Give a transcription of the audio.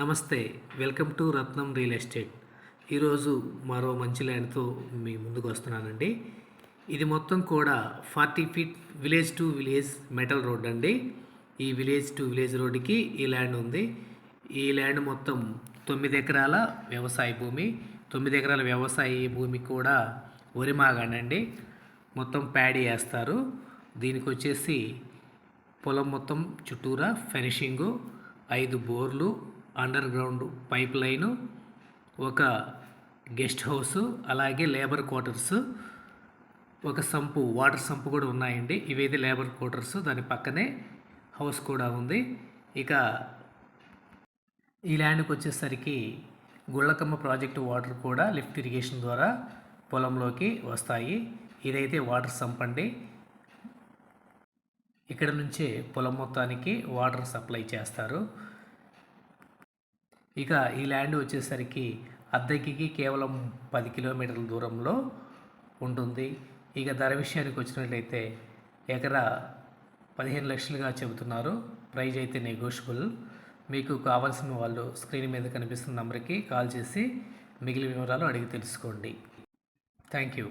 నమస్తే welcome to Ratnam real estate. ఈరోజు మరో మంచి ల్యాండ్తో మీ ముందుకు వస్తున్నానండి. ఇది మొత్తం కూడా forty feet village to village metal road అండి. ఈ విలేజ్ టు విలేజ్ రోడ్డుకి ఈ ల్యాండ్ ఉంది. ఈ ల్యాండ్ మొత్తం తొమ్మిది ఎకరాల వ్యవసాయ భూమి తొమ్మిది ఎకరాల వ్యవసాయ భూమి కూడా వరిమాగానండి మొత్తం ప్యాడీ వేస్తారు. దీనికి వచ్చేసి పొలం మొత్తం చుట్టూరా ఫినిషింగు ఐదు బోర్లు అండర్ గ్రౌండ్ పైప్ లైను ఒక గెస్ట్ హౌస్ అలాగే లేబర్ క్వార్టర్స్ ఒక సంపు వాటర్ సంపు కూడా ఉన్నాయండి. ఇవైతే లేబర్ క్వార్టర్స్ దాని పక్కనే హౌస్ కూడా ఉంది. ఇక ఈ ల్యాండ్కి వచ్చేసరికి గుళ్ళకమ్మ ప్రాజెక్టు వాటర్ కూడా లిఫ్ట్ ఇరిగేషన్ ద్వారా పొలంలోకి వస్తాయి. ఇదైతే వాటర్ సంపండి ఇక్కడ నుంచే పొలం మొత్తానికి వాటర్ సప్లై చేస్తారు. ఇక ఈ ల్యాండ్ వచ్చేసరికి అద్దెకి కేవలం పది కిలోమీటర్ల దూరంలో ఉంటుంది. ఇక ధర విషయానికి వచ్చినట్లయితే ఎకరా పదిహేను లక్షలుగా చెబుతున్నారు. ప్రైజ్ అయితే నెగోషియబుల్ మీకు కావాల్సిన వాళ్ళు స్క్రీన్ మీద కనిపిస్తున్న నెంబర్కి కాల్ చేసి మిగిలిన వివరాలు అడిగి తెలుసుకోండి. Thank you.